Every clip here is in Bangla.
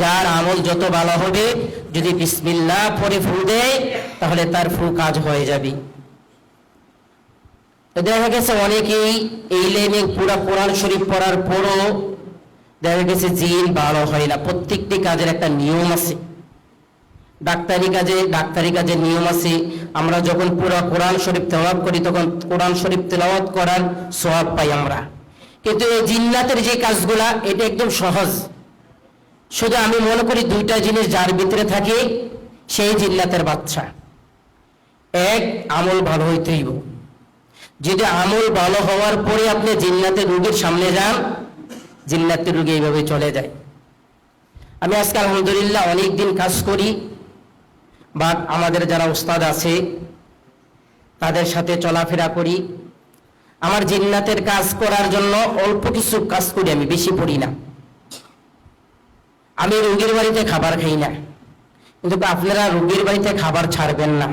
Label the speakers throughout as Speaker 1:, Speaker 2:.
Speaker 1: যার আমল যত ভালো হবে, যদি বিসমিল্লাহ পরে ফু দেয়, তাহলে তার ফু কাজ হয়ে যাবে। দেখা গেছে অনেকেই এই লাইনে পুরা কোরআন শরীফ পড়ার পরও দেখা গেছে জিন ভালো হয় না। প্রত্যেকটি কাজের একটা নিয়ম আছে। ডাক্তারি কাজে, ডাক্তারি কাজের নিয়ম আছে। আমরা যখন পুরা কোরআন শরীফ তেলাওয়াত করি, তখন কোরআন শরীফ তেলাওয়াত করার সওয়াব পাই আমরা। কিন্তু এই জিন্নাতের যে কাজগুলা, এটা একদম সহজ। শুধু আমি মনে করি দুইটা জিনিস যার ভিতরে থাকে, সেই জিন্নাতের বাচ্চা। এক, আমল ভালো হইতে হইব যদি আমল ভালো হওয়ার পরে আপনি জিন্নাতের রুগীর সামনে যান জিন্নাতের রুগী এইভাবে চলে যায়। আমি আজকে আলহামদুলিল্লাহ অনেক দিন কাজ করি বা আমাদের যারা উস্তাদ আছে, তাদের সাথে চলাফেরা করি। আমার জিন্নাতের কাজ করার জন্য অল্প কিছু কাজ করি, আমি বেশি পড়ি না। আমি রোগীর বাড়িতে খাবার খাই না। কিন্তু আপনারা রোগীর বাড়িতে খাবার ছাড়বেন না।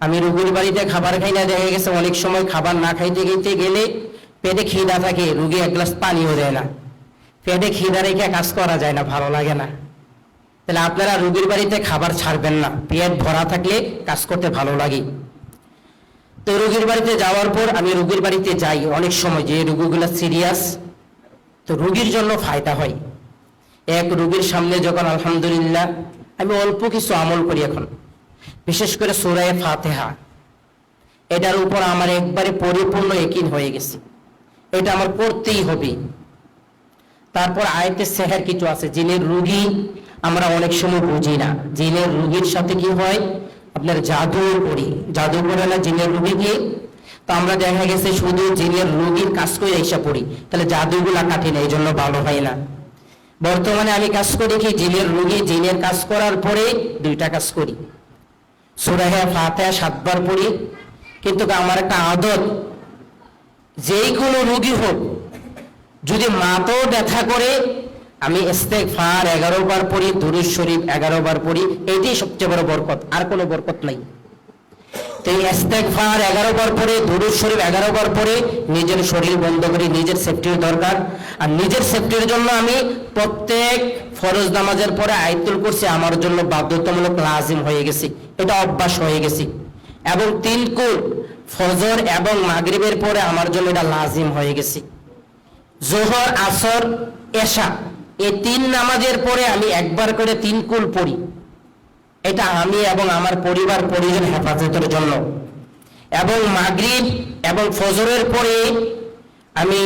Speaker 1: আমি রোগীর বাড়িতে খাবার খাই না, দেখা গেছে অনেক সময় খাবার না খাইতে খাইতে গেলে পেটে খিদা থাকে, রুগী এক গ্লাস পানিও দেয় না। পেটে খিদা রেখে কাজ করা যায় না, ভালো লাগে না। তাহলে আপনারা রুগীর বাড়িতে খাবার ছাড়বেন না, পেট ভরা থাকলে কাজ করতে ভালো লাগে। তো রুগীর বাড়িতে যাওয়ার পর আমি রুগীর বাড়িতে যাই অনেক সময়, যে রুগীগুলো সিরিয়াস তো রুগীর জন্য ফায়দা হয়। এক রুগীর সামনে যখন আলহামদুলিল্লাহ আমি অল্প কিছু আমল করি এখন, বিশেষ করে সুরায় ফাতেহা, এটার উপর আমার একবারে পরিপূর্ণ একিন হয়ে গেছে। এটা আমার করতেই হবে। তারপর আয়তের সেহের কিছু আছে, জিনের রুগী আমরা অনেক সময় বুঝি না। জিনের রুগীর সাথে কি হয়? আপনার জাদু করি। জাদু করে না জিনের রুগীকে? তো আমরা দেখা গেছে শুধু জিনের রুগীর কাজ করে এসে পড়ি। তাহলে জাদুগুলা কাটে না এই জন্য ভালো হয় না। বর্তমানে আমি কাজ করি কি? জিনের রুগী, জিনের কাজ করার পরে দুইটা কাজ করি। সুরাহে ফাতেহা সাতবার পড়ি। কিন্তু আমার একটা আদত যেই কোনো রুগী হোক, যদি মাথাও ব্যথা করে, আমি ইস্তেক ফার এগারো বার পড়ি দুরুজ শরীফ এগারো বার পড়ি, এটাই সবচেয়ে বড় বরকত, আর কোনো বরকত নাই। তো এই ফার এগারো বার পরে দুরুজ শরীফ এগারো বার পরে নিজের শরীর বন্ধ করি, নিজের সেফটির দরকার। আর নিজের সেফটির জন্য আমি প্রত্যেক ফরজ নামাজের পরে আয়তুল করছি আমার জন্য বাধ্যতামূলক লাজিম হয়ে গেছি। এটা অভ্যাস হয়ে গেছি। এবং তিন কুল, ফজর এবং মাগরিবের পরে আমার জন্য এটা লাজিম হয়ে গেছি। জোহর, আসর, এশা, এই তিন নামাজের পরে আমি একবার করে তিন কুল পড়ি। এটা আমি এবং আমার পরিবার পরিজন হেফাজতের জন্য। এবং মাগরিব এবং ফজরের পরে আমি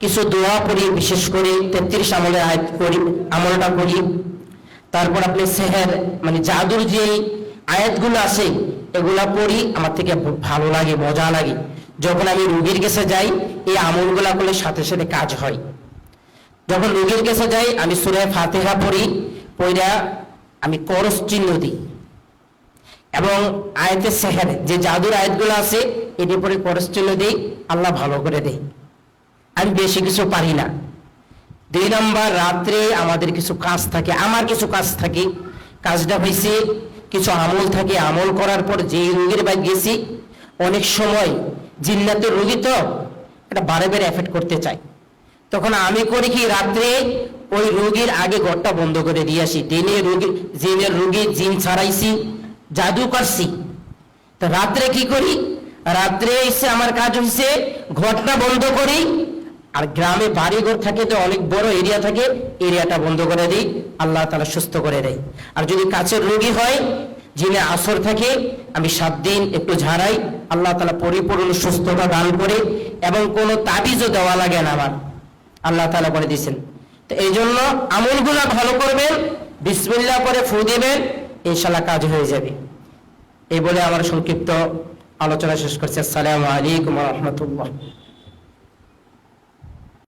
Speaker 1: কিছু দোয়া পড়ি বিশেষ করে তেত্রিশ আমলের আয়াত করি, আমলটা করি। তারপর আপনি সেহের মানে জাদুর যে আয়াতগুলো আছে, এগুলা পড়ি, আমার থেকে ভালো লাগে, মজা লাগে। যখন আমি রুগীর কাছে যাই, এই আমলগুলা করলে সাথে সাথে কাজ হয়। যখন রুগীর কাছে যাই, আমি সুরে ফাতেহা পড়ি, পইরা আমি করস চিহ্ন দিই। এবং আয়াতের সেহের যে জাদুর আয়াতগুলো আছে এটি পরে করস চিহ্ন দিই, আল্লাহ ভালো করে দেয়। আমি বেশি কিছু পারি না। দুই নম্বর, রাত্রে আমাদের কিছু কাজ থাকে, আমার কিছু কাজ থাকে। কাজটা হয়েছে কিছু আমল থাকে, আমল করার পর যে রোগীর বাড়ি গেছি, অনেক সময় জিন্নাতের রোগী তো এটা বারে বারে এফেক্ট করতে চায়। তখন আমি করি কি, রাত্রে ওই রোগীর আগে ঘরটা বন্ধ করে দিয়ে আসি। দিনে রোগী, জিনের রোগী জিন ছাড়াইছি, জাদু করছি। তো রাত্রে কি করি? রাত্রে এসে আমার কাজ হচ্ছে ঘরটা বন্ধ করি। আর গ্রামে বাড়িঘর থাকে তো অনেক বড় এরিয়া থাকে, এরিয়াটা বন্ধ করে দিই, আল্লাহ তালা সুস্থ করে দেয়। আর যদি কাছের রোগী হয় যিনি আসর থাকে, আমি সাত দিন একটু ঝাড়াই, আল্লাহ তালা পরিপূর্ণ সুস্থতা দান করে, এবং কোনো তাবিজও দেওয়া লাগে না আমার। আল্লাহ তালা করে দিয়েছেন তো এই জন্য আমলগুলা ভালো করবেন বিসমিল্লা করে ফু দিবেন ইনশাল্লাহ কাজ হয়ে যাবে। এই বলে আমার সংক্ষিপ্ত আলোচনা শেষ করছে। আসসালামু আলাইকুম রহমতুল্লাহ।